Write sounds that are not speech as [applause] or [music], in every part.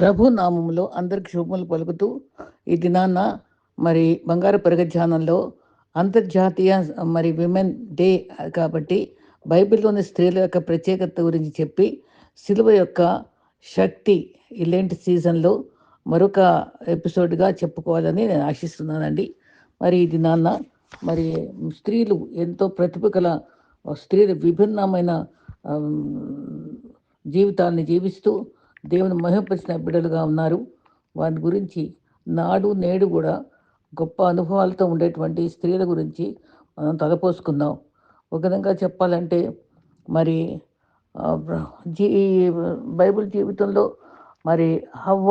ప్రభు నామములో అందరికి శుభములు పలుకుతూ ఈ దినాన్న మరి బంగారు పెరగ అంతర్జాతీయ మరి విమెన్ డే కాబట్టి బైబిల్లోని స్త్రీల యొక్క ప్రత్యేకత గురించి చెప్పి సిలువ యొక్క శక్తి ఇలాంటి సీజన్లో మరొక ఎపిసోడ్గా చెప్పుకోవాలని నేను ఆశిస్తున్నానండి. మరి ఈ దినాన్న మరి స్త్రీలు ఎంతో ప్రతిభ గల స్త్రీలు విభిన్నమైన జీవితాన్ని జీవిస్తూ దేవుని మహిమపరిచిన బిడ్డలుగా ఉన్నారు. వారి గురించి నాడు నేడు కూడా గొప్ప అనుభవాలతో ఉండేటువంటి స్త్రీల గురించి మనం తలపోసుకుందాం. ఒక విధంగా చెప్పాలంటే మరి జీ బైబిల్ జీవితంలో మరి హవ్వ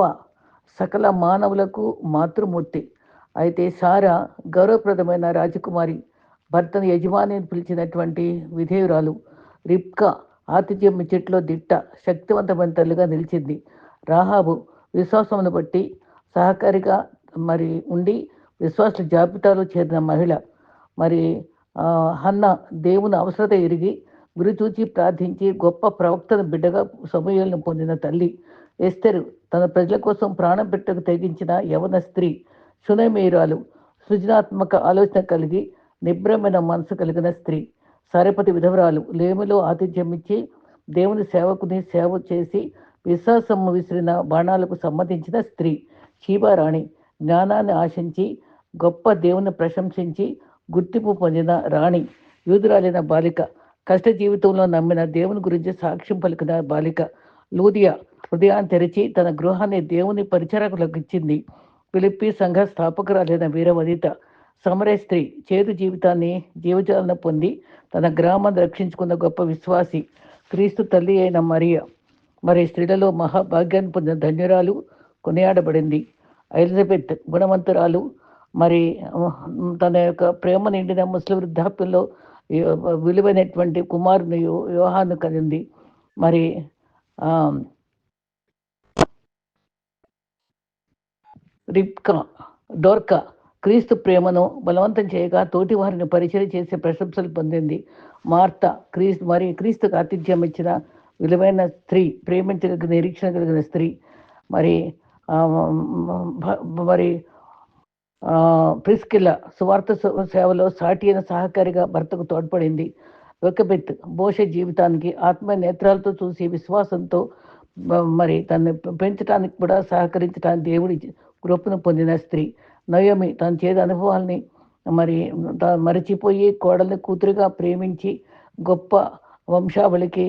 సకల మానవులకు మాతృమూర్తి. అయితే సారా గౌరవప్రదమైన రాజకుమారి భర్తను యజమాని పిలిచినటువంటి విధేయురాలు రిప్కా ఆతిథ్యం చెట్లో దిట్ట శక్తివంతమైన తల్లిగా నిలిచింది. రాహాబు విశ్వాసమును బట్టి సహకారిగా మరి ఉండి విశ్వాసుల జాబితాలో చేరిన మహిళ మరి హన్న దేవుని అవసరత ఎరిగి గురి చూచి ప్రార్థించి గొప్ప ప్రవక్తను బిడ్డగా సమూహాలను పొందిన తల్లి ఎస్తెరు తన ప్రజల కోసం ప్రాణం పెట్టకు తెగించిన యవన స్త్రీ సునమేరాలు సృజనాత్మక ఆలోచన కలిగి నిబ్రమైన మనసు కలిగిన స్త్రీ. సరపతి విధవరాలు లేమిలో ఆతిథ్యం ఇచ్చి దేవుని సేవకుని సేవ చేసి విశ్వాసము విసిరిన బాణాలకు సంబంధించిన స్త్రీ చీబారాణి జ్ఞానాన్ని ఆశించి గొప్ప దేవుని ప్రశంసించి గుర్తింపు పొందిన రాణి యూదురాలైన బాలిక కష్ట జీవితంలో నమ్మిన దేవుని గురించి సాక్ష్యం పలికిన బాలిక లూదియా హృదయాన్ని తెరిచి తన గృహాన్ని దేవుని పరిచారకులకు ఇచ్చింది. పిలిపి సంఘ స్థాపకురాలైన వీరవనిత సమరే స్త్రీ చేదు జీవితాన్ని జీవజాలన పొంది తన గ్రామాన్ని రక్షించుకున్న గొప్ప విశ్వాసి క్రీస్తు తల్లి అయిన మరియ. మరి స్త్రీలలో మహాభాగ్యాన్ని పొందిన ధన్యురాలు కొనియాడబడింది. ఎలిజబెత్ గుణవంతురాలు. మరి తన యొక్క ప్రేమ నిండిన ముస్లిం వృద్ధాప్యంలో విలువైనటువంటి కుమారుని వివాహాన్ని కలిగింది మరి రిప్కా డోర్కా క్రీస్తు ప్రేమను బలవంతం చేయగా తోటి వారిని పరిచయం చేసే ప్రశంసలు పొందింది. మార్త క్రీస్తు మరి క్రీస్తుకు ఆతిథ్యం ఇచ్చిన విలువైన స్త్రీ ప్రేమించగలిగిన నిరీక్షణ కలిగిన స్త్రీ. మరి మరి ప్రిస్కిల్ల సువార్త సేవలో సాటి అయిన సహకారిగా భర్తకు తోడ్పడింది. ఒకబెత్ బోష జీవితానికి ఆత్మ నేత్రాలతో చూసి విశ్వాసంతో మరి తనని పెంచడానికి కూడా సహకరించడానికి దేవుడి కృపను పొందిన స్త్రీ. నయోమి తన చేదు అనుభవాల్ని మరి తా- మరచిపోయి కోడల్ని కూతురుగా ప్రేమించి గొప్ప వంశావళికి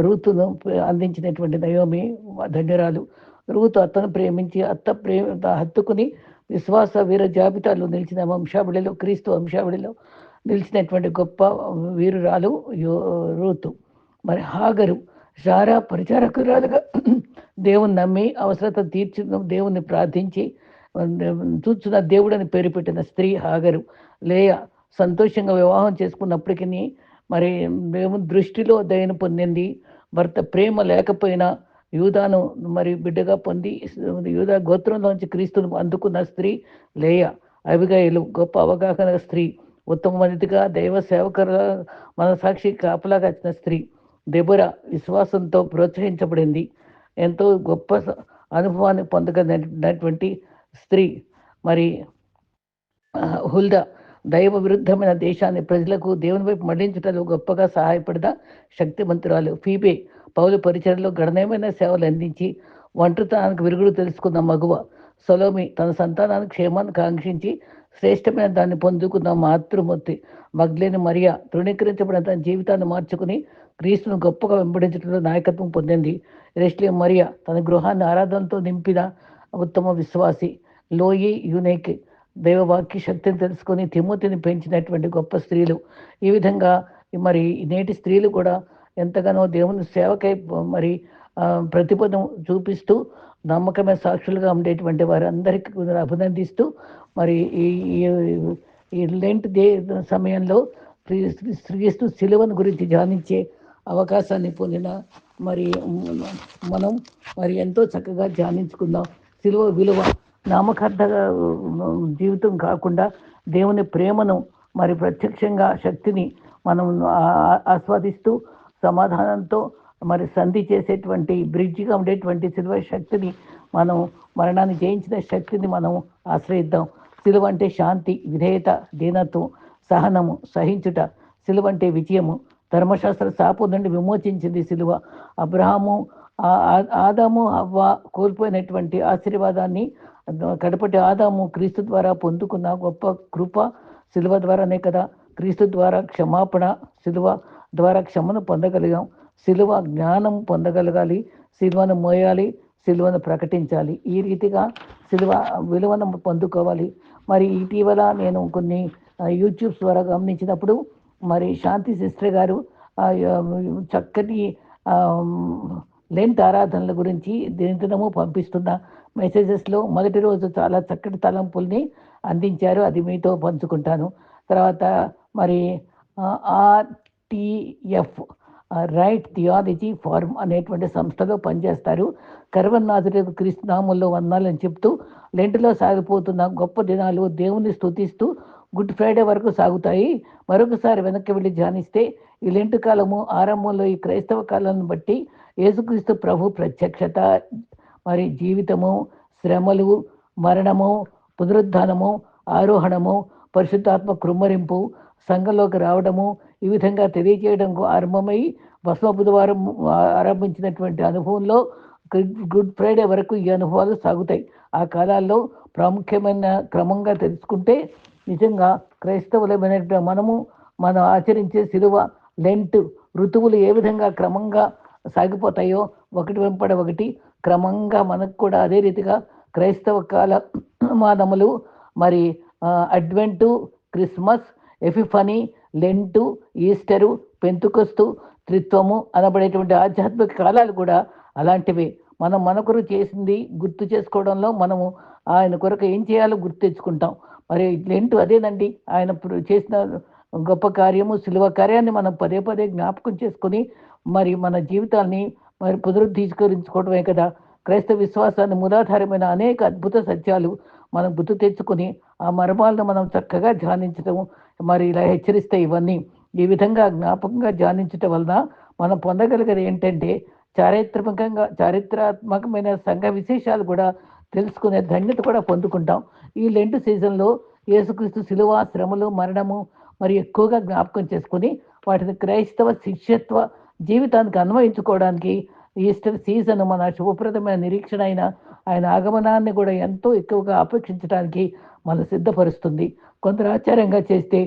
రూతును అందించినటువంటి నయోమి ధన్యురాలు. రూతు అత్తను ప్రేమించి అత్త ప్రేమ హత్తుకుని విశ్వాస వీర జాబితాలో నిలిచిన వంశావళిలో క్రీస్తు వంశావళిలో నిలిచినటువంటి గొప్ప వీరురాలు యో- రూతు. మరి హాగరు సారా పరిచారకురాలుగా దేవుని నమ్మి అవసరత తీర్చిన దేవుణ్ణి ప్రార్థించి చూస్తున్న దేవుడని పేరు పెట్టిన స్త్రీ హాగరు లేయ సంతోషంగా వివాహం చేసుకున్నప్పటికీ మరి దేవుని దృష్టిలో దయను పొందింది. భర్త ప్రేమ లేకపోయినా యూదాను మరి బిడ్డగా పొంది యూదా గోత్రంలోంచి క్రీస్తును అందుకున్న స్త్రీ లేయ అవిగాయలు గొప్ప అవగాహన స్త్రీ ఉత్తమ మనితిగా దైవ సేవకర మన సాక్షి కాపలాగా వచ్చిన స్త్రీ. దెబుర విశ్వాసంతో ప్రోత్సహించబడింది. ఎంతో గొప్ప అనుభవాన్ని పొందగలిగినటువంటి స్త్రీ మరి హుల్దా దైవ విరుద్ధమైన దేశాన్ని ప్రజలకు దేవుని వైపు మళ్ళించడంలో గొప్పగా సహాయపడిన శక్తివంతురాలు ఫీబే పౌలు పరిచయలో గణనీయమైన సేవలు అందించి ఒంటరితనానికి విరుగుడు తెలుసుకున్న మగువ సొలోమి తన సంతానానికి క్షేమాన్ని కాంక్షించి శ్రేష్టమైన దాన్ని పొందుకున్న మాతృమూర్తి మగ్లేని మరియా తృణీకరించబడిన తన జీవితాన్ని మార్చుకుని క్రీస్తును గొప్పగా వెంబడించడంలో నాయకత్వం పొందింది. రెస్లీ మరియా తన గృహాన్ని ఆరాధనతో నింపిన ఉత్తమ విశ్వాసి. లోయి యునేక్ దైవవాక్య శక్తిని తెలుసుకొని తిమ్మతిని పెంచినటువంటి గొప్ప స్త్రీలు. ఈ విధంగా మరి నేటి స్త్రీలు కూడా ఎంతగానో దేవుని సేవకై మరి ప్రతిపదం చూపిస్తూ నమ్మకమైన సాక్షులుగా ఉండేటువంటి వారందరికీ అభినందిస్తూ మరి ఈ ఈ- లెంట్ దే సమయంలో శ్రీ క్రీస్తు సిలువను గురించి ధ్యానించే అవకాశాన్ని పొందిన మరి మనం మరి ఎంతో చక్కగా ధ్యానించుకుందాం. సిలువ విలువ నామకార్థ జీవితం కాకుండా దేవుని ప్రేమను మరి ప్రత్యక్షంగా శక్తిని మనం ఆస్వాదిస్తూ సమాధానంతో మరి సంధి చేసేటువంటి బ్రిడ్జిగా ఉండేటువంటి శిలువ శక్తిని మనం మరణాన్ని జయించిన శక్తిని మనం ఆశ్రయిద్దాం. సిలువ అంటే శాంతి విధేయత దీనత్వం సహనము సహించుట. శిలువ అంటే విజయము. ధర్మశాస్త్ర శాపం నుండి విమోచించింది శిలువ అబ్రహాము ఆదాము అవ్వ కోల్పోయినటువంటి ఆశీర్వాదాన్ని కడపటి ఆదాము క్రీస్తు ద్వారా పొందుకున్న గొప్ప కృప శిలువ ద్వారానే కదా. క్రీస్తు ద్వారా క్షమాపణ సిలువ ద్వారా క్షమను పొందగలిగాం. సిలువ జ్ఞానం పొందగలగాలి సిలువను మోయాలి సిలువను ప్రకటించాలి. ఈ రీతిగా సిలువ విలువను పొందుకోవాలి. మరి ఇటీవల నేను కొన్ని యూట్యూబ్స్ ద్వారా గమనించినప్పుడు మరి శాంతి సిస్టర్ గారు చక్కటి లెంత్ ఆరాధనల గురించి దినదినము పంపిస్తున్న మెసేజెస్లో మొదటి రోజు చాలా చక్కటి తలంపుల్ని అందించారు. అది మీతో పంచుకుంటాను. తర్వాత మరి ఆర్టీఎఫ్ రైట్ థియాలజీ ఫార్మ్ అనేటువంటి సంస్థలో పనిచేస్తారు. కర్వన్నాథుడు క్రీస్తునామంలో వందాలని చెప్తూ లెంటులో సాగిపోతున్న గొప్ప దినాలు దేవుని స్తుతిస్తూ గుడ్ ఫ్రైడే వరకు సాగుతాయి. మరొకసారి వెనక్కి వెళ్ళి ధ్యానిస్తే ఈ లెంటు కాలము ఆరంభంలో ఈ క్రైస్తవ కాలాన్ని బట్టి యేసుక్రీస్తు ప్రభు ప్రత్యక్షత మరి జీవితము శ్రమలు మరణము పునరుద్ధానము ఆరోహణము పరిశుద్ధాత్మ కృమ్మరింపు సంఘంలోకి రావడము ఈ విధంగా తెలియజేయడం ఆరంభమై భస్మ బుధవారం ఆరంభించినటువంటి అనుభవంలో గుడ్- గుడ్ ఫ్రైడే వరకు ఈ అనుభవాలు సాగుతాయి. ఆ కాలాల్లో ప్రాముఖ్యమైన క్రమంగా తెలుసుకుంటే నిజంగా క్రైస్తవులమైన మనము మనం ఆచరించే సిలువ లెంట్ ఋతువులు ఏ విధంగా క్రమంగా సాగిపోతాయో ఒకటి వెంపడ ఒకటి క్రమంగా మనకు కూడా అదే రీతిగా క్రైస్తవ కాల మాదములు మరి Advent Christmas Epiphany Lent Easter Pentecost త్రిత్వము అనబడేటువంటి ఆధ్యాత్మిక కాలాలు కూడా అలాంటివే. మనం మన కొరకు చేసింది గుర్తు చేసుకోవడంలో మనము ఆయన కొరకు ఏం చేయాలో గుర్తు తెచ్చుకుంటాం. మరి లెంటు అదేనండి. ఆయన చేసిన గొప్ప కార్యము సులువ కార్యాన్ని మనం పదే పదే జ్ఞాపకం చేసుకొని మరి మన జీవితాన్ని మరి పునరుద్ధీకరించుకోవడమే కదా. క్రైస్తవ విశ్వాసాన్ని మూలాధారమైన అనేక అద్భుత సత్యాలు మనం గుర్తు తెచ్చుకొని ఆ మర్మాలను మనం చక్కగా ధ్యానించడం మరి ఇలా హెచ్చరిస్తే ఇవన్నీ ఈ విధంగా జ్ఞాపకంగా ధ్యానించటం వలన మనం పొందగలిగేది ఏంటంటే చారిత్రకంగా చారిత్రాత్మకమైన సంఘ విశేషాలు కూడా తెలుసుకునే ధన్యత కూడా పొందుకుంటాం. ఈ లెంట్ సీజన్లో యేసుక్రీస్తు శిలువ శ్రమలు మరణము మరి ఎక్కువగా జ్ఞాపకం చేసుకుని వాటిని క్రైస్తవ శిష్యత్వ జీవితానికి అన్వయించుకోవడానికి ఈస్టర్ సీజన్ మన శుభప్రదమైన నిరీక్షణ అయిన ఆయన ఆగమనాన్ని కూడా ఎంతో ఎక్కువగా అపేక్షించడానికి మన సిద్ధపరుస్తుంది. కొందరు ఆచార్యంగా చేస్తే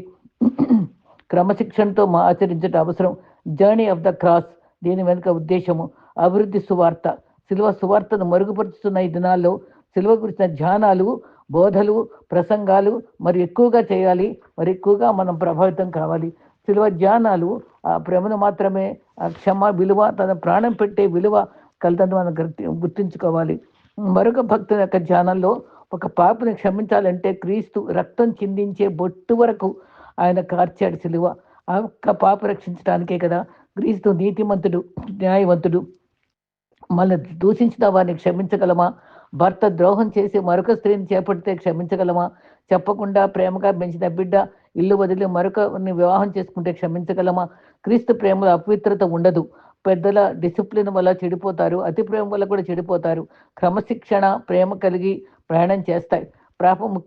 క్రమశిక్షణతో మా ఆచరించడం అవసరం. జర్నీ ఆఫ్ ద క్రాస్ దీని వెనుక ఉద్దేశము అభివృద్ధి సువార్త. సిల్వ సువార్తను మరుగుపరుచుతున్న ఈ దినాల్లో శిల్వ గురించిన ధ్యానాలు బోధలు ప్రసంగాలు మరి ఎక్కువగా చేయాలి. మరి ఎక్కువగా మనం ప్రభావితం కావాలి. సిల్వ ధ్యానాలు ఆ ప్రేమను మాత్రమే ఆ క్షమ విలువ తన ప్రాణం పెట్టే విలువ కలిదని మనం గుర్తించుకోవాలి గుర్తుంచుకోవాలి. మరొక భక్తుని యొక్క ధ్యానంలో ఒక పాపని క్షమించాలంటే క్రీస్తు రక్తం చిందించే బొట్టు వరకు ఆయన కార్చాడు సిలువ. ఆ ఒక్క పాప రక్షించడానికే కదా క్రీస్తు నీతిమంతుడు న్యాయవంతుడు. మన దూషించిన వారిని క్షమించగలమా? భర్త ద్రోహం చేసి మరొక స్త్రీని చేపడితే క్షమించగలమా? చెప్పకుండా ప్రేమగా పెంచిన బిడ్డ ఇల్లు వదిలి మరొకరిని వివాహం చేసుకుంటే క్షమించగలమా? క్రీస్తు ప్రేమలో అపవిత్రత ఉండదు. పెద్దల డిసిప్లిన్ వల్ల చెడిపోతారు. అతి ప్రేమ వల్ల కూడా చెడిపోతారు. క్రమశిక్షణ ప్రేమ కలిగి ప్రయాణం చేస్తాయి. పాపం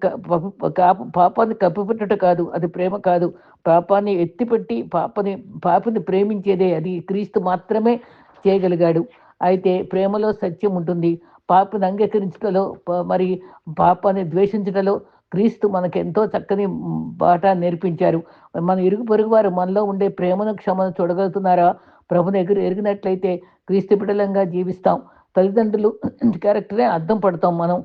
పాపాన్ని కప్పిపెట్టడం కాదు. అది ప్రేమ కాదు. పాపాన్ని ఎత్తిపెట్టి పాపని పాపని ప్రేమించేదే. అది క్రీస్తు మాత్రమే చేయగలిగాడు. అయితే ప్రేమలో సత్యం ఉంటుంది. పాపని అంగీకరించడంలో ప- మరి పాపాన్ని ద్వేషించడంలో క్రీస్తు మనకు ఎంతో చక్కని మ్, బాట నేర్పించారు. మన ఇరుగు పొరుగు వారు మనలో ఉండే ప్రేమను క్షమను చూడగలుగుతున్నారా? ప్రభుని ఎగురు ఎరిగినట్లయితే క్రీస్తు బిడలంగా జీవిస్తాం. తల్లిదండ్రులు [clears throat] క్యారెక్టరే అర్థం పడతాం మనం.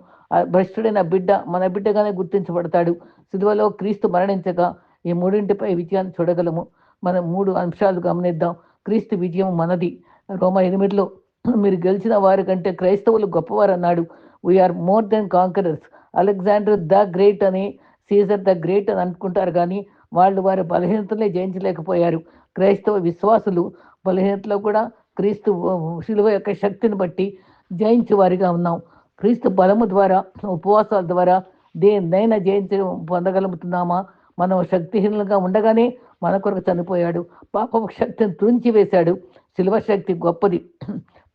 భ్రష్టుడైన బిడ్డ మన బిడ్డగానే గుర్తించబడతాడు. సిలువలో క్రీస్తు మరణించగా ఈ మూడింటిపై విజయాన్ని చూడగలము. మనం మూడు అంశాలు గమనిద్దాం. క్రీస్తు విజయం మనది. రోమ ఎనిమిదిలో మీరు గెలిచిన వారి కంటే క్రైస్తవులు గొప్పవారు అన్నాడు we are more than conquerors Alexander the great అని సీజర్ ద గ్రేట్ అని అనుకుంటారు కానీ వాళ్ళు వారి బలహీనతలే జయించలేకపోయారు. క్రైస్తవ విశ్వాసులు బలహీనతలో కూడా క్రీస్తు శిలువ యొక్క శక్తిని బట్టి జయించే వారిగా ఉన్నాం. క్రీస్తు బలము ద్వారా ఉపవాసాల ద్వారా దేన్నైనా జయించడం పొందగలుగుతున్నామా? మనం శక్తిహీనులుగా ఉండగానే మన కొరకు చనిపోయాడు. పాప శక్తిని తుంచి వేశాడు శిల్వ శక్తి గొప్పది.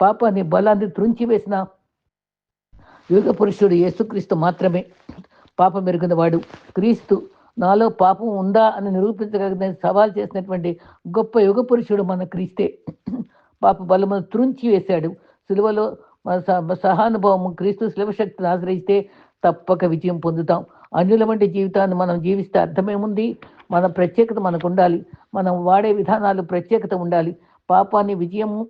పాపాన్ని బలాన్ని త్రుంచి వేసిన యుగ పురుషుడు యేసుక్రీస్తు మాత్రమే పాపం మెరుగున వాడు క్రీస్తు నాలో పాపం ఉందా అని నిరూపించగలిగిన సవాల్ చేసినటువంటి గొప్ప యుగ పురుషుడు మన క్రీస్తే. పాప బలమును త్రుంచి వేశాడు. సిలువలో మన సహానుభవం సహానుభవము క్రీస్తు శిలువ శక్తిని ఆశ్రయిస్తే తప్పక విజయం పొందుతాం. అన్యుల వంటి జీవితాన్ని మనం జీవిస్తే అర్థమేముంది? మన ప్రత్యేకత మనకు ఉండాలి మనం వాడే విధానాలు ప్రత్యేకత ఉండాలి. పాపాన్ని విజయం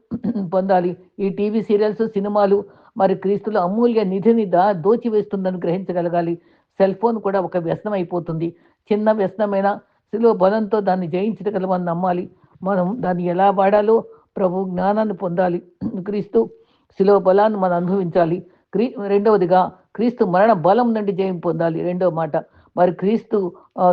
పొందాలి. ఈ టీవీ సీరియల్స్ సినిమాలు మరి క్రీస్తుల అమూల్య నిధిని దా దోచివేస్తుందని గ్రహించగలగాలి. సెల్ ఫోన్ కూడా ఒక వ్యసనం అయిపోతుంది చిన్న వ్యసనమైన సిలువ బలంతో దాన్ని జయించగలమని నమ్మాలి. మనం దాన్ని ఎలా వాడాలో ప్రభు జ్ఞానాన్ని పొందాలి. క్రీస్తు శిలువ బలాన్ని మనం అనుభవించాలి. క్రీ రెండవదిగా క్రీస్తు మరణ బలం నుండి జయం పొందాలి. రెండవ మాట. మరి క్రీస్తు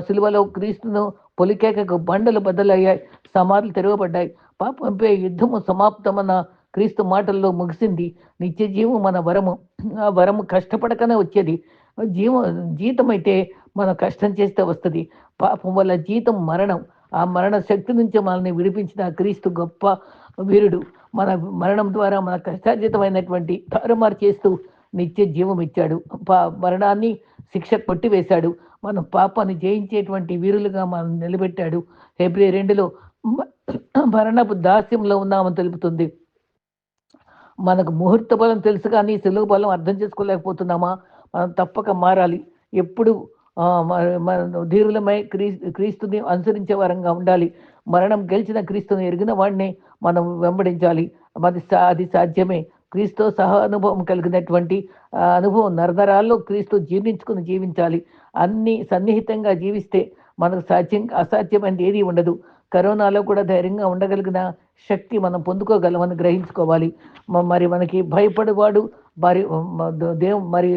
శిలువలో క్రీస్తును పొలికేకకు బండలు బద్దలయ్యాయి. సమాధులు తెరవబడ్డాయి. పాపంపై యుద్ధము సమాప్తమన్న క్రీస్తు మాటల్లో ముగిసింది. నిత్య జీవం మన వరము. ఆ వరము కష్టపడకనే వచ్చేది. జీవ జీతం అయితే మనం కష్టం చేస్తే వస్తుంది. పాపం వల్ల జీతం మరణం. ఆ మరణ శక్తి నుంచి మనల్ని విడిపించిన క్రీస్తు గొప్ప వీరుడు. మన మరణం ద్వారా మన కష్టార్జితమైనటువంటి తారుమారు చేస్తూ నిత్య జీవం ఇచ్చాడు. పా మరణాన్ని శిక్ష కొట్టివేశాడు. మన పాపాన్ని జయించేటువంటి వీరులుగా మనం నిలబెట్టాడు. ఫిబ్రవరి రెండులో మరణపు దాస్యంలో ఉన్నామని తెలుపుతుంది. మనకు ముహూర్త బలం తెలుసు కానీ తెలుగు బలం అర్థం చేసుకోలేకపోతున్నామా? మనం తప్పక మారాలి. ఎప్పుడు మన ధీరులమై క్రీ క్రీస్తుని అనుసరించే వారంగా ఉండాలి. మరణం గెలిచిన క్రీస్తుని ఎరిగిన వాడిని మనం వెంబడించాలి. అది సా- అది సాధ్యమే. క్రీస్తు సహ అనుభవం కలిగినటువంటి అనుభవం నరనరాల్లో క్రీస్తు జీర్ణించుకుని జీవించాలి. అన్ని సన్నిహితంగా జీవిస్తే మనకు సాధ్యం అసాధ్యమైనది ఏది ఉండదు. కరోనాలో కూడా ధైర్యంగా ఉండగలిగిన శక్తి మనం పొందుకోగలమని గ్రహించుకోవాలి. మరి మనకి భయపడేవాడు మరి దేవు మరి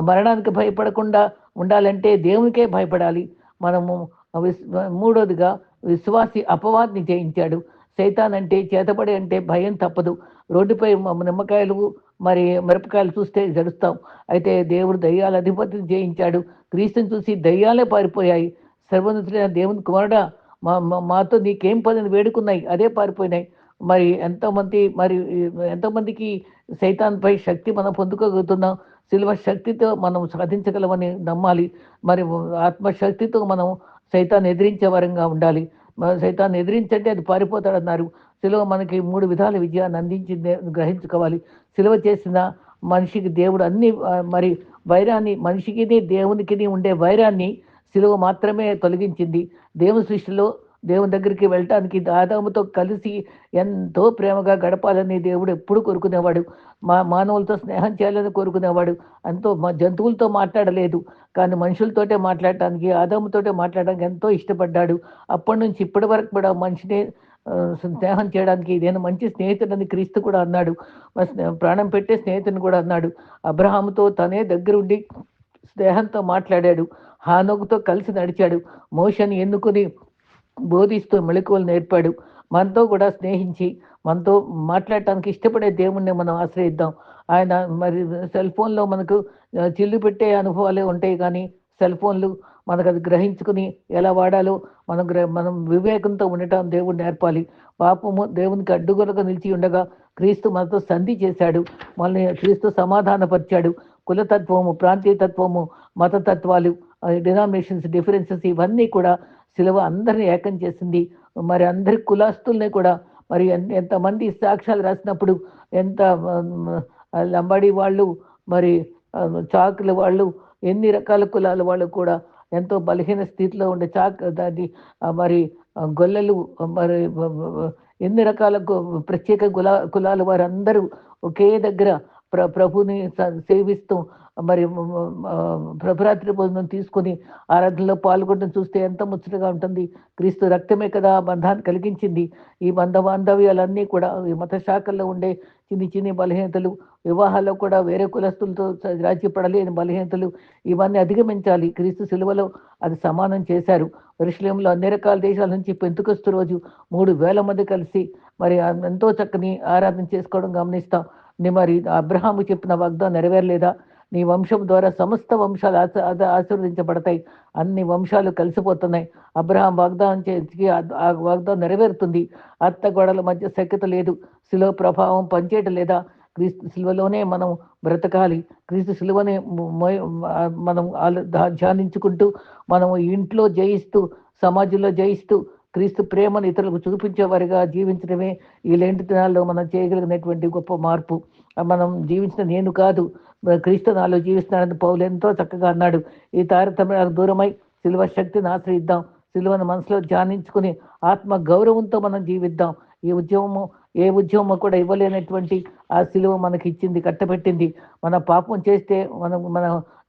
మరణానికి భయపడకుండా ఉండాలంటే దేవునికే భయపడాలి. మనము మూడోదిగా విశ్వాసి అపవాదిని జయించాడు. సైతాన్ అంటే చేతబడి అంటే భయం తప్పదు. రోడ్డుపై నిమ్మకాయలు మరి మిరపకాయలు చూస్తే జడుస్తాం. అయితే దేవుడు దయ్యాల అధిపతిని జయించాడు. క్రీస్తుని చూసి దయ్యాలే పారిపోయాయి. సర్వోన్నతుడైన దేవుని కుమారుడా మా మాతో నీకేం పదని వేడుకున్నాయి అదే పారిపోయినాయి. మరి ఎంతోమంది మరి ఎంతోమందికి సైతాన్పై శక్తి మనం పొందుకోగలుగుతున్నాం సిల్వ శక్తితో మనం సాధించగలమని నమ్మాలి. మరి ఆత్మశక్తితో మనం సైతాన్ని ఎదిరించే వరంగా ఉండాలి. సైతాన్ని ఎదిరించంటే అది పారిపోతాడన్నారు. సిలువ మనకి మూడు విధాల విజయాన్ని అందించింది గ్రహించుకోవాలి. సిలువ చేసిన మనిషికి దేవుడు అన్ని మరి వైరాన్ని మనిషికి దేవునికి ఉండే వైరాన్ని సిలువ మాత్రమే తొలగించింది. దేవుని సృష్టిలో దేవుని దగ్గరికి వెళ్ళటానికి ఆదాముతో కలిసి ఎంతో ప్రేమగా గడపాలని దేవుడు ఎప్పుడు కోరుకునేవాడు. మా మానవులతో స్నేహం చేయాలని కోరుకునేవాడు. ఎంతో మా జంతువులతో మాట్లాడలేదు. కానీ మనుషులతోటే మాట్లాడటానికి ఆదాముతోటే మాట్లాడడానికి ఎంతో ఇష్టపడ్డాడు. అప్పటి నుంచి ఇప్పటి వరకు కూడా మనిషిని స్నేహం చేయడానికి నేను మంచి స్నేహితుడని క్రీస్తు కూడా అన్నాడు. ప్రాణం పెట్టే స్నేహితుని కూడా అన్నాడు. అబ్రహాముతో తనే దగ్గరుండి స్నేహంతో మాట్లాడాడు. హానోకుతో కలిసి నడిచాడు. మోషన్ ఎన్నుకుని బోధిస్తూ మెళకువలు నేర్పాడు. మనతో కూడా స్నేహించి మనతో మాట్లాడటానికి ఇష్టపడే దేవుణ్ణి మనం ఆశ్రయిద్దాం. ఆయన మరి సెల్ ఫోన్లో మనకు చిల్లు పెట్టే అనుభవాలే ఉంటాయి కానీ సెల్ ఫోన్లు మనకు అది గ్రహించుకుని ఎలా వాడాలో మనం గ్ర మనం వివేకంతో ఉండటం దేవుడు నేర్పాలి. పాపము దేవునికి అడ్డుగొలగా నిలిచి ఉండగా క్రీస్తు మనతో సంధి చేశాడు. మనల్ని క్రీస్తు సమాధానపరిచాడు. కులతత్వము ప్రాంతీయతత్వము మతతత్వాలు డినామినేషన్స్ డిఫరెన్సెస్ ఇవన్నీ కూడా సిలవ అందరిని ఏకం చేసింది. మరి అందరి కులాస్తుల్ని కూడా మరి ఎంతమంది సాక్ష్యాలు రాసినప్పుడు ఎంత లంబాడి వాళ్ళు మరి చాకుల వాళ్ళు ఎన్ని రకాల కులాల వాళ్ళు కూడా ఎంతో బలహీన స్థితిలో ఉండే చాక్ దాన్ని మరి గొల్లలు మరి ఎన్ని రకాల ప్రత్యేక కులా కులాల వారందరూ ఒకే దగ్గర ప్ర ప్రభుని సేవిస్తూ మరి ప్రభరాత్రి భోజనం తీసుకొని ఆరాధనలో పాల్గొనడం చూస్తే ఎంత ముచ్చటగా ఉంటుంది. క్రీస్తు రక్తమే కదా ఆ బంధాన్ని కలిగించింది. ఈ బంధ బాంధవ్యాలన్నీ కూడా ఈ మత శాఖల్లో ఉండే చిన్ని చిన్ని బలహీనతలు వివాహాల్లో కూడా వేరే కులస్తులతో స- రాజ్యపడలేని బలహీనతలు ఇవన్నీ అధిగమించాలి. క్రీస్తు సిలువలో అది సమానం చేశారు. ఎరుషలేంలో అన్ని రకాల దేశాల నుంచి పెంతుకొస్తు రోజు మూడు వేల మంది కలిసి మరి ఎంతో చక్కని ఆరాధన చేసుకోవడం గమనిస్తాం. నీ మరి అబ్రహాము చెప్పిన వాగ్దానం నెరవేరలేదా? నీ వంశం ద్వారా సమస్త వంశాలు ఆశ ఆశీర్వదించబడతాయి. అన్ని వంశాలు కలిసిపోతున్నాయి. అబ్రహాం వాగ్దానం చేసి ఆ- వాగ్దానం నెరవేరుతుంది. అత్త గోడల మధ్య సఖ్యత లేదు. శిలో ప్రభావం పనిచేయటం లేదా క్రీస్తు శిలువలోనే మనం బ్రతకాలి. క్రీస్తు శిలువనే మనం ధ్యానించుకుంటూ మనం ఇంట్లో జయిస్తూ సమాజంలో జయిస్తూ క్రీస్తు ప్రేమను ఇతరులకు చూపించేవారిగా జీవించడమే ఈ లేంటి దినాల్లో మనం చేయగలిగినటువంటి గొప్ప మార్పు. మనం జీవించిన నేను కాదు క్రీస్తు నాలో జీవిస్తున్నాడని పౌలు ఎంతో చక్కగా అన్నాడు. ఈ తారతమ్యాలకు దూరమై సిల్వ శక్తిని ఆశ్రయిద్దాం. సిల్వను మనసులో ధ్యానించుకుని ఆత్మ గౌరవంతో మనం జీవిద్దాం. ఈ ఉద్యమము ఏ ఉద్యమము కూడా ఇవ్వలేనటువంటి ఆ సిలువ మనకి ఇచ్చింది కట్టబెట్టింది. మన పాపం చేస్తే మనం మన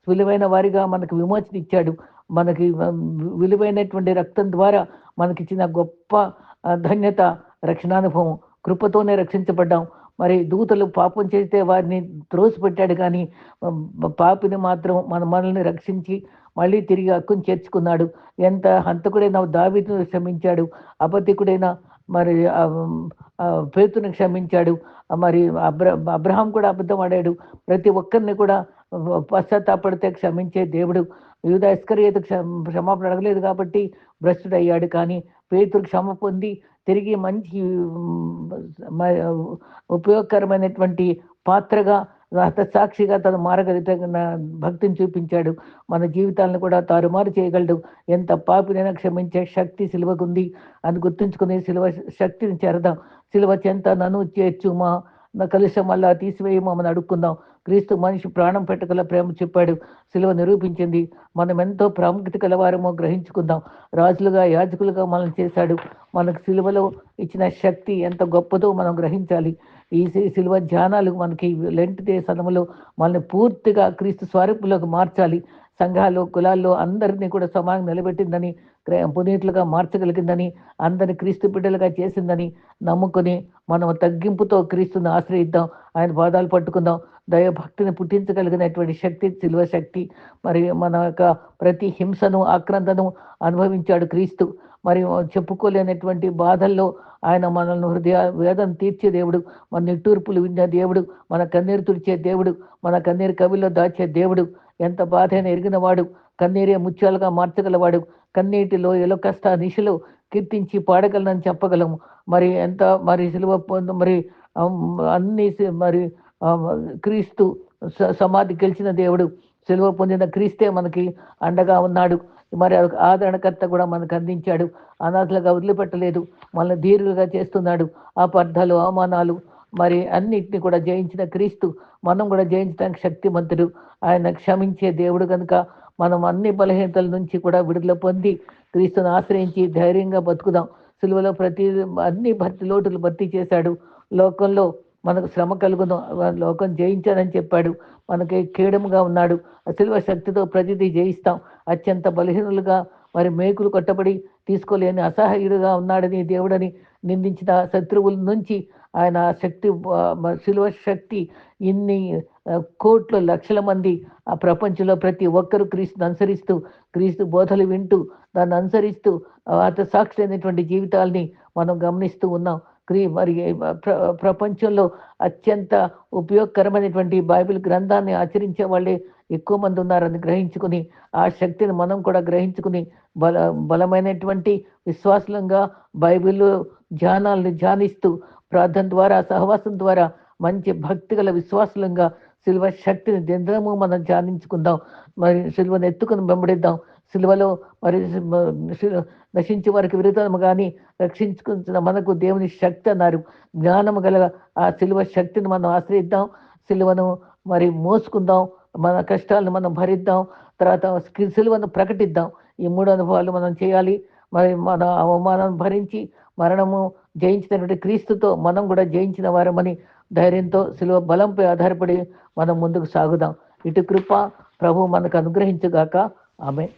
విలువైన వారిగా మనకు విమోచన ఇచ్చాడు. మనకి విలువైనటువంటి రక్తం ద్వారా మనకిచ్చిన గొప్ప ధన్యత రక్షణానుభవం కృపతోనే రక్షించబడ్డాం. మరి దూతలు పాపం చేస్తే వారిని త్రోసిపెట్టాడు కానీ పాపిని మాత్రం మన మనల్ని రక్షించి మళ్ళీ తిరిగి హక్కును చేర్చుకున్నాడు. ఎంత హంతకుడైన దావితును క్షమించాడు. అబద్ధికుడైన మరి పేతుని క్షమించాడు. మరి అబ్ర అబ్రహాం కూడా అబద్ధం ఆడాడు. ప్రతి ఒక్కరిని కూడా పశ్చాత్తాపడితే క్షమించే దేవుడు. యూదా ఇస్కరియత క్షమాపణ అడగలేదు కాబట్టి భ్రష్టుడయ్యాడు. కానీ పేతురు క్షమ పొంది తిరిగి మంచి ఉపయోగకరమైనటువంటి పాత్రగా హత సాక్షిగా తను మారగలిగిన భక్తిని చూపించాడు. మన జీవితాలను కూడా తారుమారు చేయగలడు. ఎంత పాపినైనా క్షమించే శక్తి సిలువకుంది. అని గుర్తుంచుకుని సిలువ శక్తిని చేరదాం. సిలువ చెంత నన్ను చేర్చు మా కలుషం మళ్ళా తీసివేయమని అడుక్కుందాం. క్రీస్తు మనిషి ప్రాణం పెట్టగల ప్రేమ చెప్పాడు. సిలువ నిరూపించింది. మనం ఎంతో ప్రాముఖ్యత కలవారమో గ్రహించుకుందాం. రాజులుగా యాజకులుగా మనం చేశాడు. మనకు సిలువలో ఇచ్చిన శక్తి ఎంత గొప్పదో మనం గ్రహించాలి. ఈ సిలువ ధ్యానాలు మనకి లెంట్ డే సమయంలో మనల్ని పూర్తిగా క్రీస్తు స్వరూపులోకి మార్చాలి. సంఘాలు కులాల్లో అందరినీ కూడా సమానం నిలబెట్టిందని పునీతులుగా మార్చగలిగిందని అందరిని క్రీస్తు బిడ్డలుగా చేసిందని నమ్ముకొని మనం తగ్గింపుతో క్రీస్తుని ఆశ్రయిద్దాం. ఆయన పాదాలు పట్టుకుందాం. దైవభక్తిని పుట్టించగలిగినటువంటి శక్తి సిల్వ శక్తి మరి మన యొక్క ప్రతి హింసను ఆక్రందను అనుభవించాడు క్రీస్తు. మరి చెప్పుకోలేనటువంటి బాధల్లో ఆయన మనల్ని హృదయ వేదం తీర్చే దేవుడు మన నిట్టూర్పులు విన్న దేవుడు మన కన్నీరు తుడిచే దేవుడు మన కన్నీరు కవిలో దాచే దేవుడు. ఎంత బాధైనా ఎరిగిన వాడు కన్నీరే ముత్యాలుగా మార్చగలవాడు. కన్నీటిలో ఎలో కష్ట కీర్తించి పాడగలనని చెప్పగలము. మరి ఎంత మరి సిలువ మరి అన్ని మరి క్రీస్తు స- సమాధి గెలిచిన దేవుడు సిలువ పొందిన క్రీస్తే మనకి అండగా ఉన్నాడు. మరి ఆదరణకర్త కూడా మనకు అందించాడు. అనాథలుగా వదిలిపెట్టలేదు. మనల్ని దీర్ఘగా చేస్తున్నాడు. అపార్థాలు అవమానాలు మరి అన్నిటిని కూడా జయించిన క్రీస్తు మనం కూడా జయించడానికి శక్తిమంతుడు. ఆయన క్షమించే దేవుడు కనుక మనం అన్ని బలహీనతల నుంచి కూడా విడుదల పొంది క్రీస్తుని ఆశ్రయించి ధైర్యంగా బతుకుదాం. సిలువలో ప్రతి అన్ని భర్తీ లోటులు భర్తీ చేశాడు. లోకంలో మనకు శ్రమ కలుగును. లోకం జయించాడని చెప్పాడు. మనకి కీడముగా ఉన్నాడు. ఆ సిలువ శక్తితో ప్రతిదీ జయిస్తాం. అత్యంత బలహీనులుగా మరి మేకులు కొట్టబడి తీసుకోలేని అసహాయుడుగా ఉన్నాడని దేవుడని నిందించిన శత్రువుల నుంచి ఆయన ఆ శక్తి శిలువ శక్తి ఇన్ని కోట్లు కోట్ల లక్షల మంది ఆ ప్రపంచంలో ప్రతి ఒక్కరూ క్రీస్తుని అనుసరిస్తూ క్రీస్తు బోధలు వింటూ దాన్ని అనుసరిస్తూ అత సాక్షి అయినటువంటి జీవితాల్ని మనం గమనిస్తూ ఉన్నాం. క్రీ మరి ప్ర ప్రపంచంలో అత్యంత ఉపయోగకరమైనటువంటి బైబిల్ గ్రంథాన్ని ఆచరించే వాళ్ళే ఎక్కువ మంది ఉన్నారని గ్రహించుకుని ఆ శక్తిని మనం కూడా గ్రహించుకుని బల బలమైనటువంటి విశ్వాసంగా బైబిల్ ధ్యానాలను ధ్యానిస్తూ ప్రార్థన ద్వారా సహవాసం ద్వారా మంచి భక్తి గల విశ్వాసంగా శిల్వ శక్తిని దినము మనం ధ్యానించుకుందాం. మరి శిల్వను ఎత్తుకుని వెంబడిద్దాం. శిల్వలో మరి నశించే వారికి విరుద్ధము కానీ రక్షించుకుంటున్న మనకు దేవుని శక్తి అన్నారు. జ్ఞానము గల ఆ శిల్వ శక్తిని మనం ఆశ్రయిద్దాం. సిలువను మరి మోసుకుందాం. మన కష్టాలను మనం భరిద్దాం. తర్వాత శిల్వను ప్రకటిద్దాం. ఈ మూడు అనుభవాలు మనం చేయాలి. మరి మన అవమానం భరించి మరణము జయించినటువంటి క్రీస్తుతో మనం కూడా జయించిన వారమని ధైర్యంతో సిలువ బలంపై ఆధారపడి మనం ముందుకు సాగుదాం. ఇటు కృప ప్రభు మనకు అనుగ్రహించుగాక. ఆమె